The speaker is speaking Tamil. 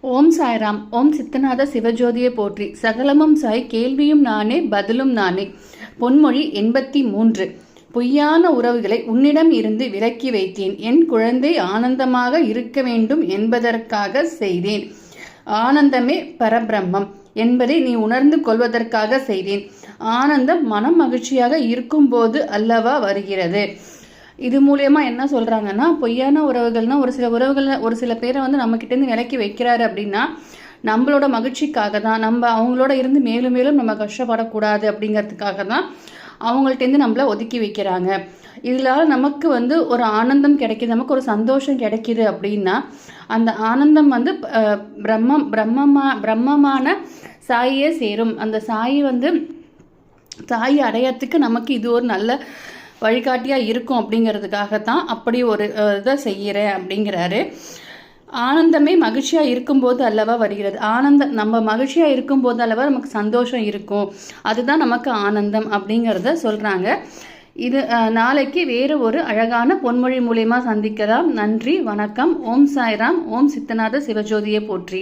ஓம் சாய்ராம் ஓம் சித்தநாத சிவஜோதியை போற்றி சகலமும் சாய் கேள்வியும் நானே பதிலும் நானே. பொன்மொழி எண்பத்தி மூன்று. பொய்யான உறவுகளை உன்னிடம் இருந்து விலக்கி வைத்தேன். என் குழந்தை ஆனந்தமாக இருக்க வேண்டும் என்பதற்காக செய்தேன். ஆனந்தமே பரபிரம்மம் என்பதை நீ உணர்ந்து கொள்வதற்காக செய்தேன். ஆனந்தம் மனம் மகிழ்ச்சியாக இருக்கும்போது அல்லவா வருகிறது. இது மூலயமா என்ன சொல்கிறாங்கன்னா பொய்யான உறவுகள்னா ஒரு சில உறவுகள் ஒரு சில பேரை வந்து நம்மக்கிட்டேருந்து விலக்கி வைக்கிறாரு அப்படின்னா நம்மளோட மகிழ்ச்சிக்காக தான் நம்ம அவங்களோட இருந்து மேலும் மேலும் நம்ம கஷ்டப்படக்கூடாது அப்படிங்கிறதுக்காக தான் அவங்கள்ட்டேருந்து நம்மளை ஒதுக்கி வைக்கிறாங்க. இதனால் நமக்கு வந்து ஒரு ஆனந்தம் கிடைக்கிது நமக்கு ஒரு சந்தோஷம் கிடைக்கிது அப்படின்னா அந்த ஆனந்தம் வந்து பிரம்மம் பிரம்மமா பிரம்மமான சாயே சேரும். அந்த சாயி வந்து சாயி அடையறதுக்கு நமக்கு இது ஒரு நல்ல வழிகாட்டியாக இருக்கும் அப்படிங்கிறதுக்காகத்தான் அப்படி ஒரு இதை செய்கிறேன் அப்படிங்கிறாரு. ஆனந்தமே மகிழ்ச்சியாக இருக்கும்போது அல்லவா வருகிறது. ஆனந்தம் நம்ம மகிழ்ச்சியாக இருக்கும்போது அல்லவா நமக்கு சந்தோஷம் இருக்கும். அதுதான் நமக்கு ஆனந்தம் அப்படிங்கிறத சொல்கிறாங்க இது நாளைக்கு வேறு ஒரு அழகான பொன்மொழி மூலியமாக சந்திக்கலாம். நன்றி வணக்கம். ஓம் சாய்ராம். ஓம் சித்தநாத சிவஜோதியை போற்றி.